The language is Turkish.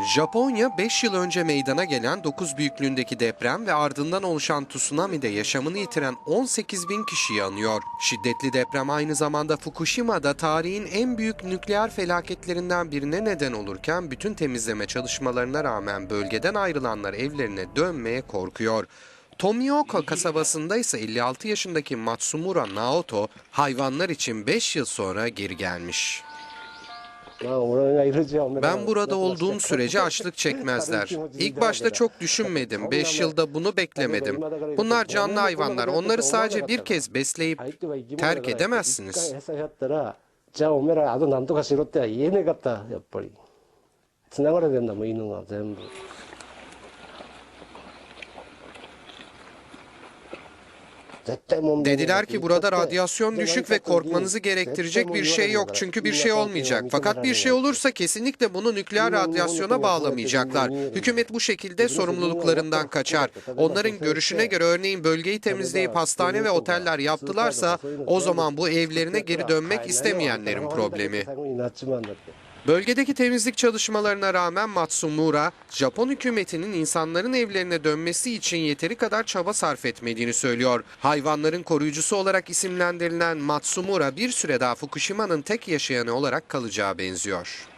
Japonya 5 yıl önce meydana gelen 9 büyüklüğündeki deprem ve ardından oluşan tsunami'de yaşamını yitiren 18 bin kişiyi anıyor. Şiddetli deprem aynı zamanda Fukushima'da tarihin en büyük nükleer felaketlerinden birine neden olurken bütün temizleme çalışmalarına rağmen bölgeden ayrılanlar evlerine dönmeye korkuyor. Tomioka kasabasında ise 56 yaşındaki Matsumura Naoto hayvanlar için 5 yıl sonra geri gelmiş. Ben burada olduğum sürece açlık çekmezler. İlk başta çok düşünmedim. 5 yılda bunu beklemedim. Bunlar canlı hayvanlar. Onları sadece bir kez besleyip terk edemezsiniz. Dediler ki burada radyasyon düşük ve korkmanızı gerektirecek bir şey yok çünkü bir şey olmayacak. Fakat bir şey olursa kesinlikle bunu nükleer radyasyona bağlamayacaklar. Hükümet bu şekilde sorumluluklarından kaçar. Onların görüşüne göre örneğin bölgeyi temizleyip hastane ve oteller yaptılarsa o zaman bu evlerine geri dönmek istemeyenlerin problemi. Bölgedeki temizlik çalışmalarına rağmen Matsumura, Japon hükümetinin insanların evlerine dönmesi için yeteri kadar çaba sarf etmediğini söylüyor. Hayvanların koruyucusu olarak isimlendirilen Matsumura bir süre daha Fukushima'nın tek yaşayanı olarak kalacağı benziyor.